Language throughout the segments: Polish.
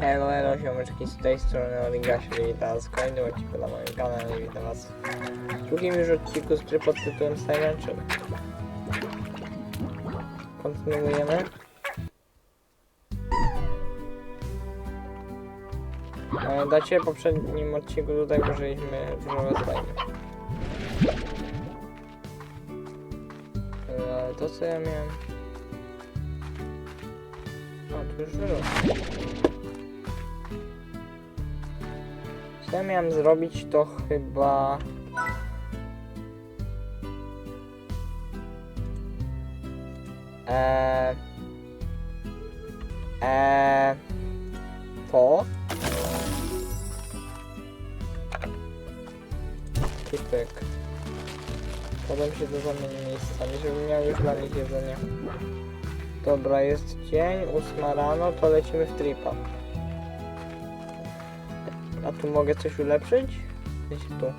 Elo, elo, ziomeczki z tej strony Oligaś, witam z kolejnym na moim kanale i witam was w drugim już odcinku z gry pod tytułem Silencer. Kontynuujemy. Pamiętacie, w poprzednim odcinku tutaj użyliśmy różowe slajmy. Ale to co ja miałem... A, tu już wyrosło. Co ja miałem zrobić, to chyba... Eee... Eee... To? I pyk. Się to zamieni miejscami, żebym miał już dla nich jedzenie. Dobra, jest dzień, ósma rano, to lecimy w tripa. Tu mogę coś ulepszyć? Gdzieś tu.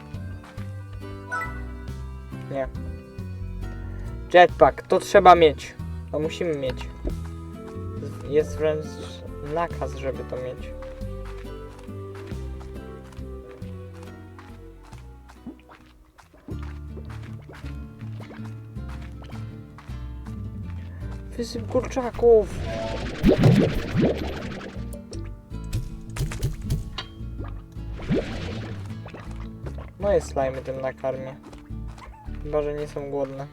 Nie. Jetpack, to trzeba mieć. To musimy mieć. Jest wręcz nakaz, żeby to mieć. Wysyp kurczaków! Moje slajmy tym nakarmię. Chyba, że nie są głodne.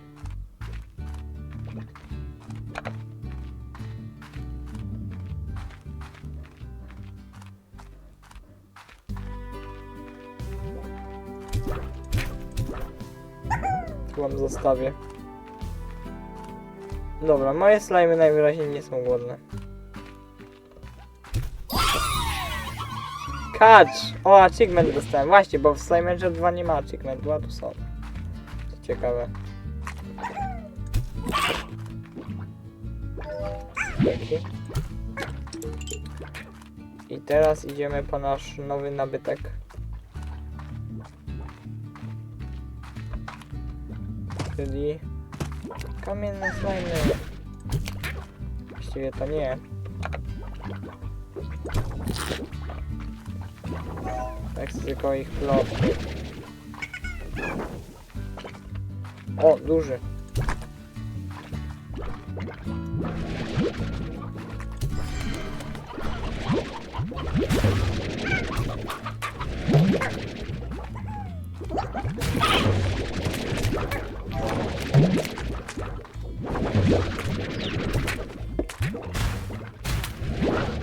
Wam zostawię. Dobra, moje slajmy najwyraźniej nie są głodne. Catch! O, achievement dostałem. Właśnie, bo w Slime'erze 2 nie ma achievementu, a tu są. To ciekawe. I teraz idziemy po nasz nowy nabytek. Czyli kamienne slajmy. Właściwie to nie. Tak tylko ich plot. O, duży.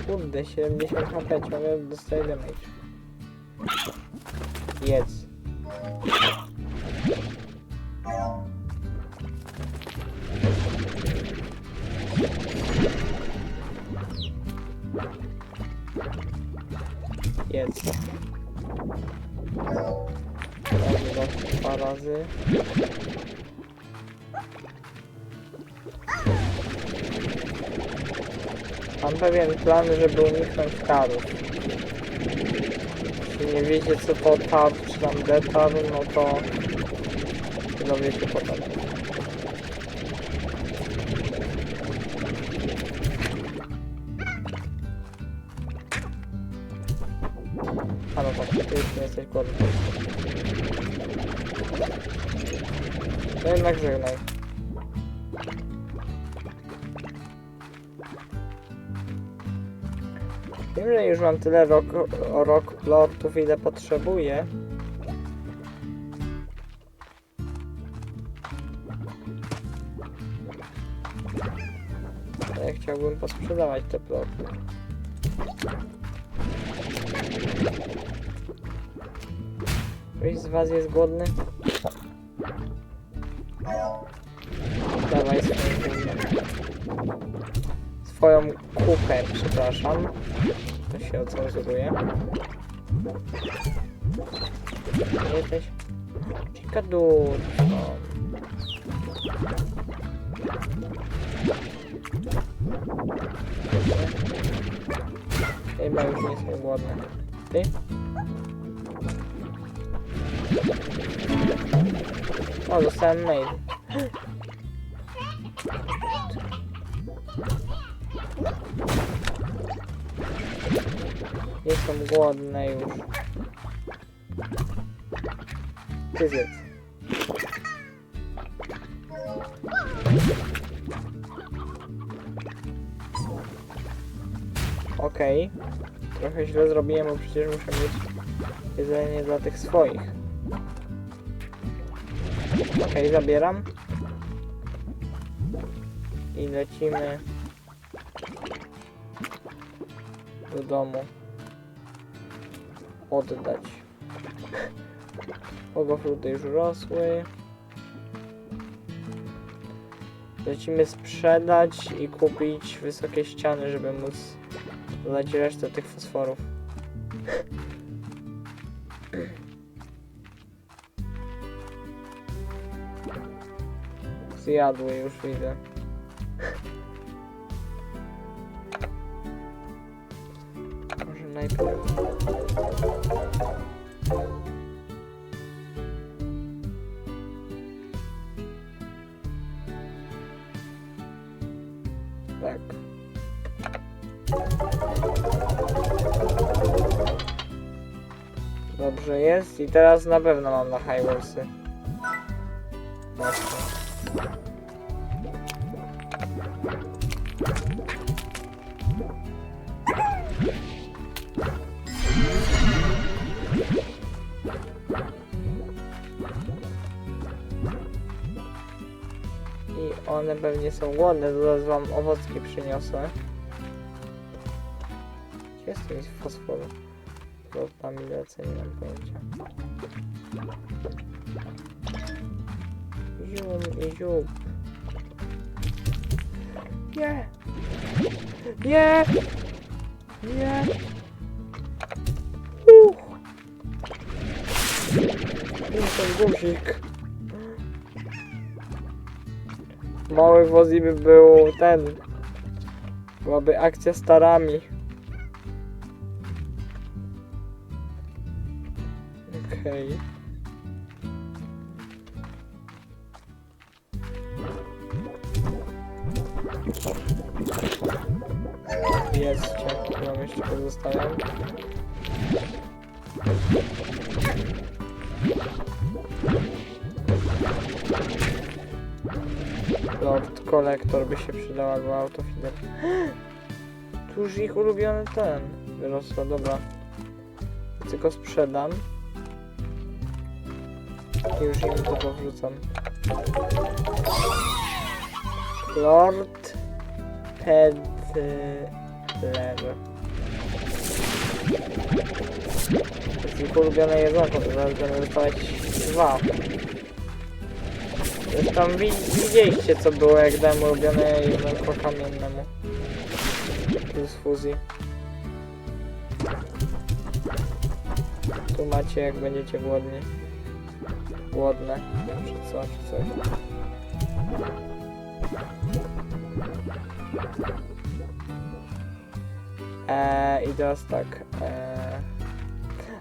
Kurde, 70 HP, ciągle dostaję damage. Jedz. Jedz. Dobra, dwa razy. Mam pewien plan, żeby uniknąć karów. Nie wiecie co to tab, czy tam detab, no to dowiecie potem. A no tak, ty już nie jesteś głodny. No jednak żegnaj. Mam tyle rock, rock lortów, ile potrzebuję. Ale chciałbym posprzedawać te plorty. Ktoś z was jest głodny? Dawaj swoją kupę, przepraszam. Się ocenzuruje. Jesteś cikadurką. Chyba już nie jestem głodny. Ty? O, dostałem mail. Nie są głodne już. Ty zjedz. Okej. Trochę źle zrobiłem, bo przecież muszę mieć jedzenie dla tych swoich. Okej, zabieram. I lecimy do domu. Oddać. Ogofruty już rosły. Lecimy sprzedać i kupić wysokie ściany, żeby móc dodać resztę tych fosforów. Zjadły już widzę. Najpierw. Tak. Dobrze jest i teraz na pewno mam na Highwarsy. One pewnie są głodne, zaraz wam owocki przyniosę. Gdzie jest ten fosforu? Lotami lecę, nie mam pojęcia. Zium i zium. Nie! Nie! Nie! Uch! Ten guzik. Mały wozi by był ten. Byłaby akcja starami. Okej. Jedzcie, mam jeszcze pozostawiam. Lord Collector by się przydał albo autofiller. Tu już ich ulubiony ten wyrosła, dobra. Tylko sprzedam. I już im to powrzucam. Lord Pedler. Ich ulubione jedzonko, to zaraz będę dostawać dwa. Wi widzieliście co było jak dałem ulubione jedzonko kamiennemu. Z fuzji. Tu macie jak będziecie głodni. Głodne. Czy co, czy coś. Eee, I teraz tak. Eee...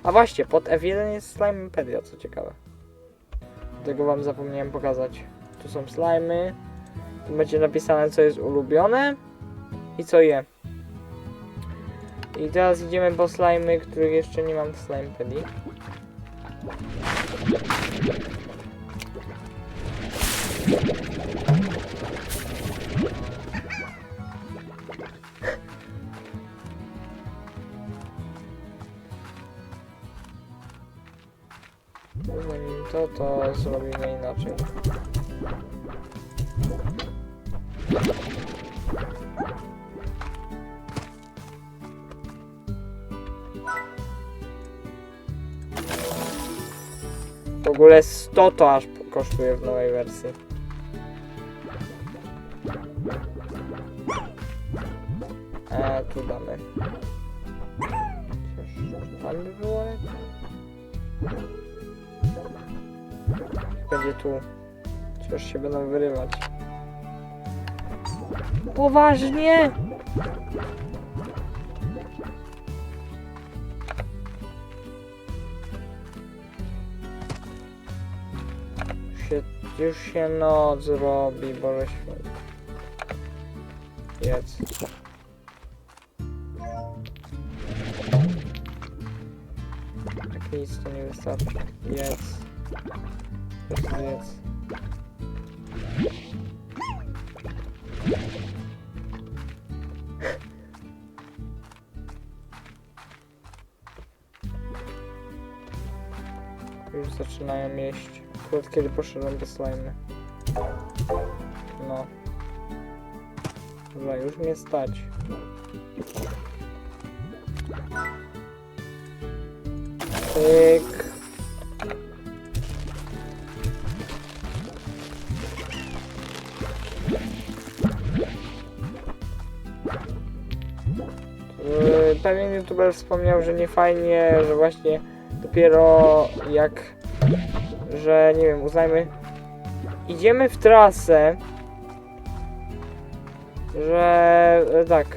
A właśnie, pod F1 jest Slimepedia, co ciekawe. Tego wam zapomniałem pokazać. Tu są slimy. Tu będzie napisane co jest ulubione i co je. I teraz idziemy po slimy, których jeszcze nie mam w Slimepedii. To, to zrobimy inaczej. W ogóle 100 to aż kosztuje w nowej wersji. E, tu damy. Tam by było lepiej. Będzie tu. Chociaż się będą wyrywać. Poważnie! Się, już się noc robi, Boże Święty. Jedz. Nic to nie wystarczy. Jedz. Jedz. Już zaczynają jeść. Akurat kiedy poszedłem do slimy. No. Dobra, już mnie stać. Pyk. Pewien youtuber wspomniał, że nie fajnie, że właśnie dopiero jak, że nie wiem, uznajmy, idziemy w trasę, że e, tak,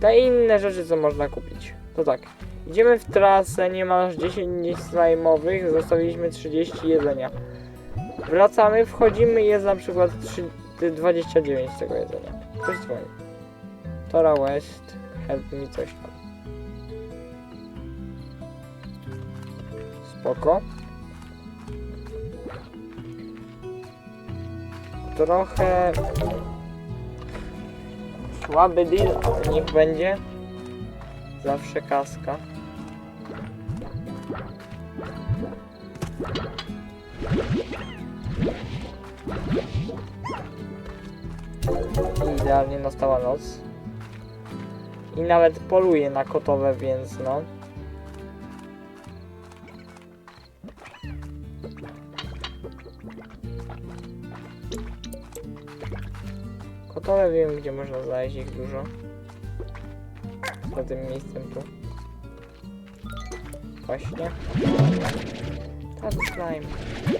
te inne rzeczy, co można kupić, to tak, idziemy w trasę, nie ma aż 10 slajmowych, zostawiliśmy 30 jedzenia. Wracamy, wchodzimy i jest na przykład 3, 29 tego jedzenia. Ktoś dzwoni. Tora West, help mi coś tam. Spoko. Trochę słaby deal, ale niech będzie. Zawsze kaska. I Idealnie nastała noc. I nawet poluję na kotowe, więc no. Kotowe wiem, gdzie można znaleźć ich dużo. Za tym miejscem tu. Właśnie. Tak, slime.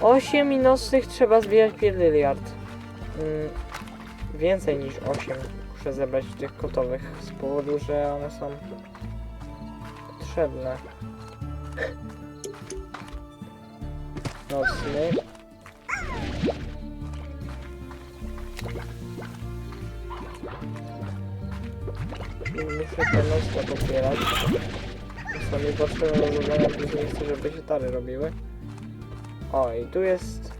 Osiem nocnych trzeba zbierać pierdyliard. Mm, więcej niż 8 muszę zebrać tych kotowych z powodu, że one są potrzebne. Nocny. I Muszę te nocne popierać. To są mi potrzebne do później chcę, żeby się tary robiły. O, i tu jest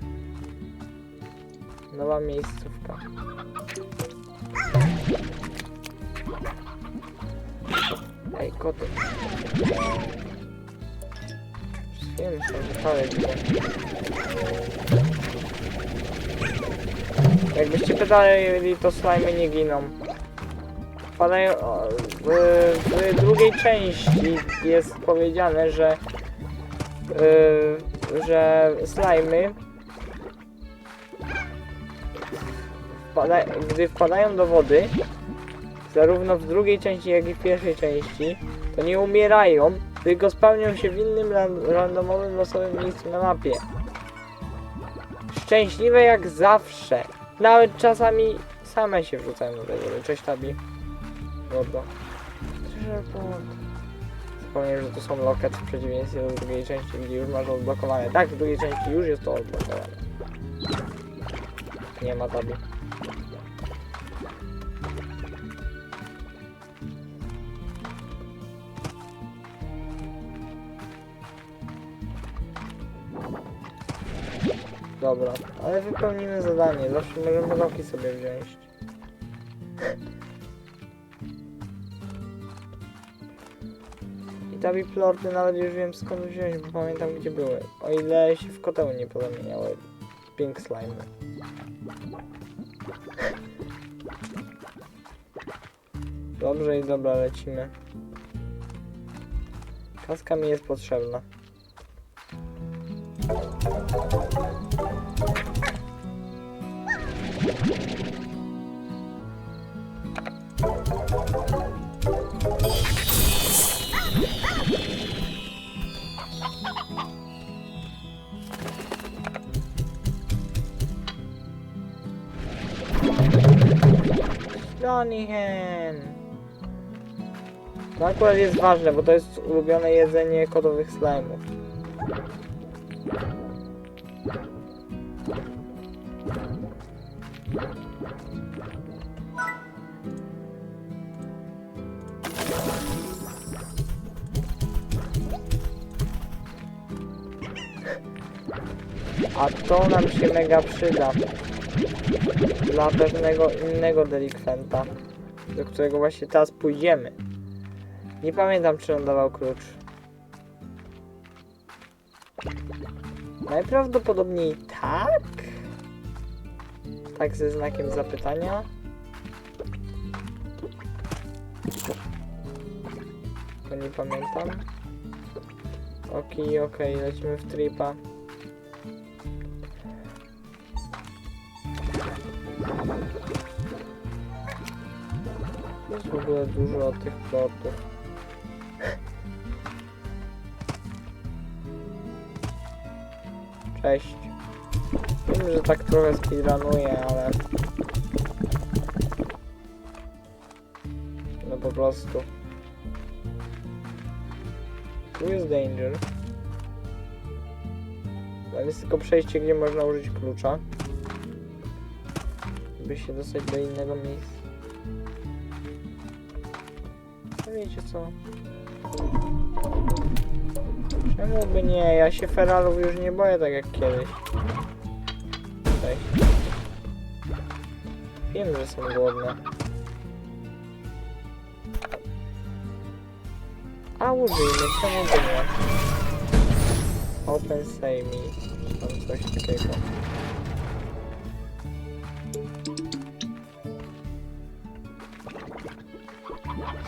nowa miejscówka. Ej, koty. Myślałem, że tary widzę. Jakbyście pytali, to slimy nie giną. Padają, w, drugiej części jest powiedziane, że yy, że slimy wpada, gdy wpadają do wody zarówno w drugiej części jak i w pierwszej części to nie umierają tylko spełnią się w innym ran- randomowym losowym miejscu na mapie. Szczęśliwe jak zawsze. Nawet czasami same się wrzucają do wody cześć Tabi. Mordo Teleport Wspomniałem, że to są loket w przeciwieństwie do drugiej części, gdzie już masz odblokowane. Tak, w drugiej części już jest to odblokowane. Nie ma tabi. Dobra, ale wypełnimy zadanie. Zawsze możemy loki sobie wziąć. I tabi plorty nawet już wiem skąd wziąć, bo pamiętam gdzie były. O ile się w koteł nie pozamieniały. Pink slime. Dobrze i dobra, lecimy. Kaska mi jest potrzebna. Moneyhen. To akurat jest ważne, bo to jest ulubione jedzenie kodowych slajmów. A to nam się mega przyda. Dla pewnego innego delikwenta, do którego właśnie teraz pójdziemy. Nie pamiętam, czy on dawał klucz. Najprawdopodobniej tak. Tak ze znakiem zapytania. To nie pamiętam. Okej, okej, lecimy w tripa. Jest w ogóle dużo tych plotów. Cześć. Wiem, że tak trochę speedrunuję, ale... No po prostu. Tu jest danger. Tam jest tylko przejście, gdzie można użyć klucza. Się dostać do innego miejsca. No wiecie co? Czemu by nie? Ja się feralów już nie boję tak jak kiedyś. Wiem, że są głodne. A użyjmy, czemu by nie? Open save me. Tam coś takiego.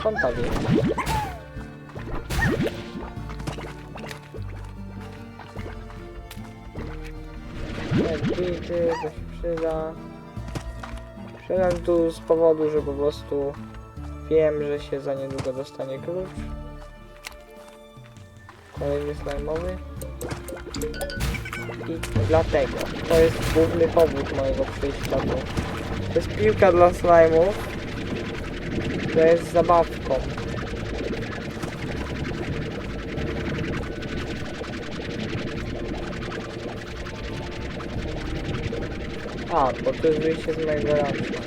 Tabi. Bity, to się przyda. Przyda tu z powodu, że po prostu wiem, że się za niedługo dostanie klucz. Kolejny slajmowy. I dlatego. To jest główny powód mojego przyjścia tu. To jest piłka dla slajmów. To jest zabawką. A, bo to jest wyjście z mojego rancha.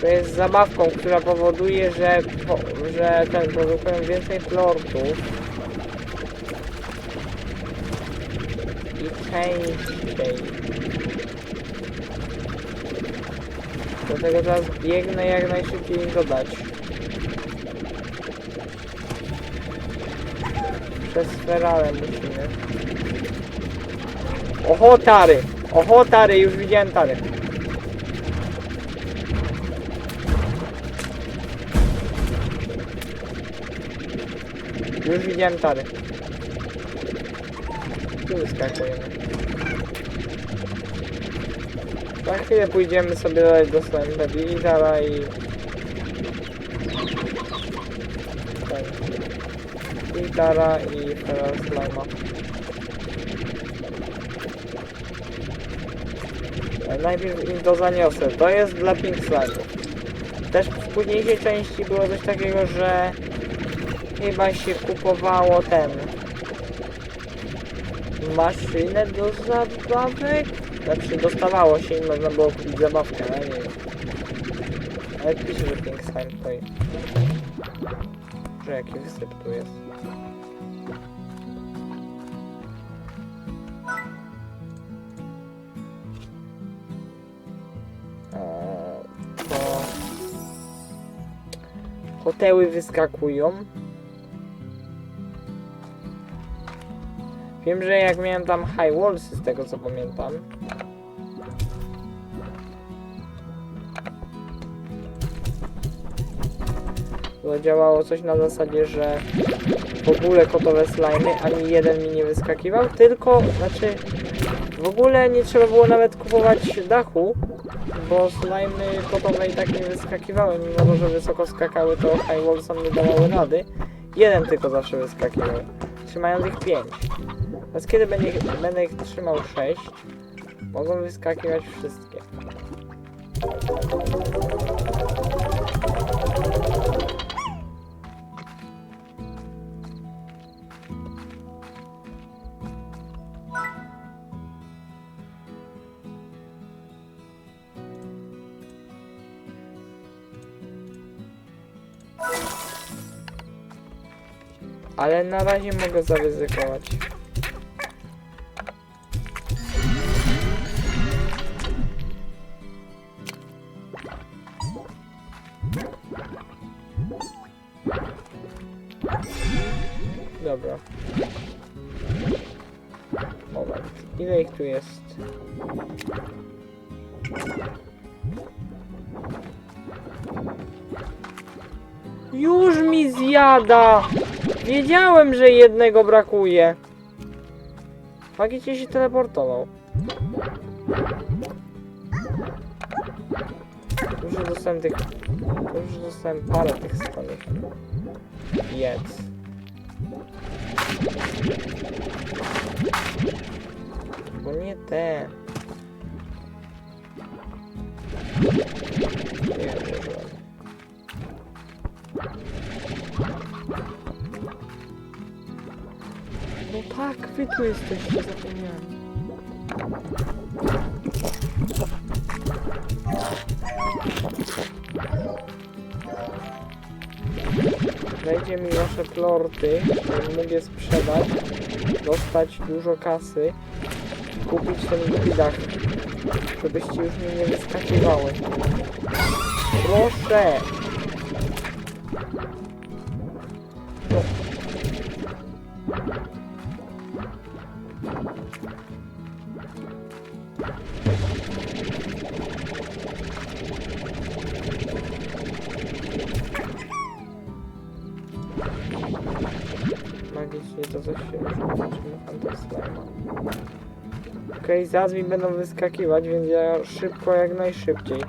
To jest zabawką, która powoduje, że, po, że ten produkują więcej flortów. I częściej. Dlatego teraz biegnę jak najszybciej im dodać. Przez ferale musimy. Oho, tary! Oho, tary! Już widziałem tary. Już widziałem tary. Tu wyskakujemy. Za chwilę pójdziemy sobie dodać do Slime Lizara i... Gitara i Slime'a. E, Najpierw im to zaniosę. To jest dla Pink Slime'ów. Też w późniejszej części było coś takiego, że chyba się kupowało ten maszynę do zabawek. Znaczy dostawało się i można było kupić zabawkę, ale nie wiem. Ale pisze, że Pink Slime stoi. Że jaki wysyp tu jest. Hotely wyskakują. Wiem, że jak miałem tam High Wallsy z tego co pamiętam. To działało coś na zasadzie, że w ogóle kotowe slimy ani jeden mi nie wyskakiwał, tylko, znaczy w ogóle nie trzeba było nawet kupować dachu, bo slimy kotowe i tak nie wyskakiwały, mimo że wysoko skakały, to High Wallsom nie dawały rady. Jeden tylko zawsze wyskakiwał, trzymając ich pięć. Teraz kiedy będę ich trzymał 6, mogą wyskakiwać wszystkie. Ale na razie mogę zaryzykować. Dobra. Moment, ile ich tu jest? Już mi zjada! Wiedziałem, że jednego brakuje. Magicznie się teleportował. Już dostałem tych... Już dostałem parę tych stanych. Jedz. Bo nie te. Nie włożyłem. No tak, wy tu jesteście, zapomniałem. Wejdzie mi wasze plorty, żebym mógł je sprzedać, dostać dużo kasy, kupić ten głupi dach, żebyście już mi nie wyskakiwały. Proszę! No. Magicznie to coś się. Okej, zaraz mi będą wyskakiwać, więc ja szybko jak najszybciej.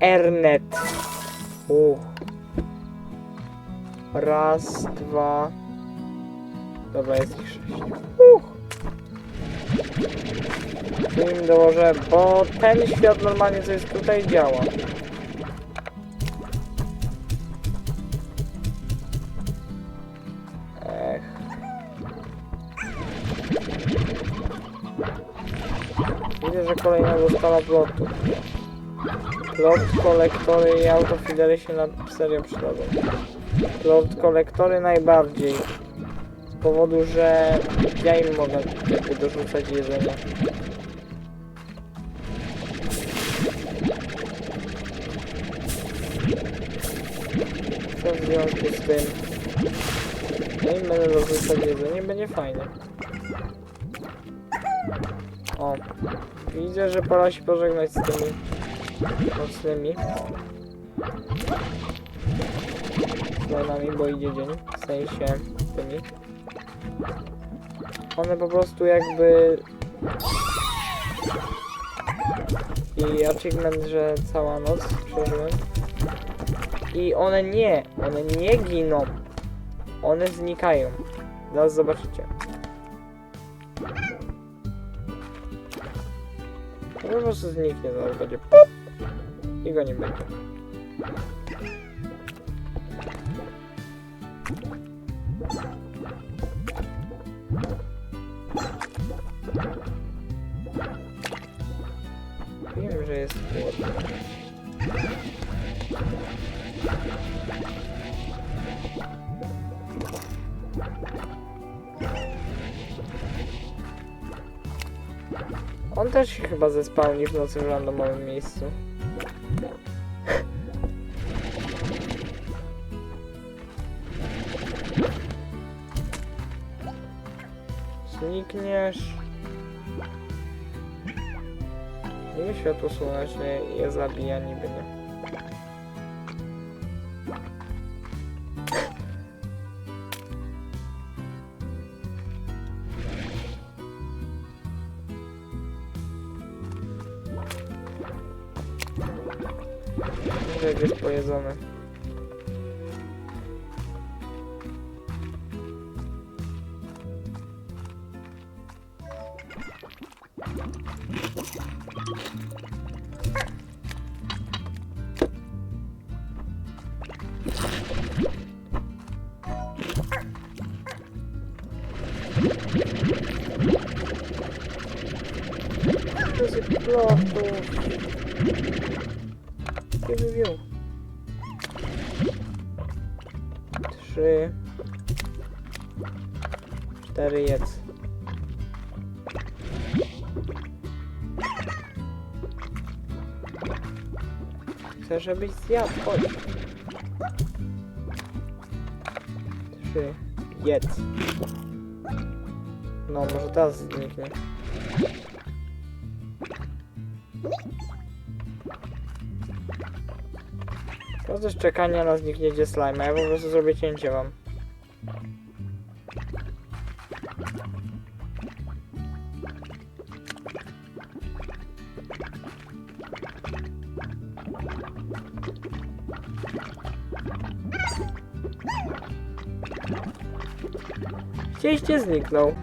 Ernet. Uch. Raz, dwa. Dobra, jest ich sześć. Uch. Tu im dołożę, bo ten świat normalnie co jest tutaj działa. Ech. Widzę, że kolejna dostawa plotu. Plot, kolektory i autofidery się na serio przydadzą. Plot, kolektory najbardziej. Powodu, że ja im mogę jakby dorzucać jedzenie. Co w związku z tym? Ja im będę dorzucać jedzenie, będzie fajnie. O, widzę, że pora się pożegnać z tymi mocnymi slajmami, bo idzie dzień, w sensie tymi. One po prostu jakby... I achievement, że cała noc przeżyłem. I one nie, one nie giną. One znikają. Zaraz zobaczycie. Po prostu zniknie, zaraz będzie pop i go nie będzie. Jest. On też się chyba zespałni w nocy w randomowym miejscu. Znikniesz. Światło słoneczne je zabija, niby nie. やった! Chcę, żebyś zjadł, chodź. Trzy. Jedz. No, może teraz zniknie. Z czekania na zniknięcie slime, ja po prostu zrobię cięcie wam. Zniknął.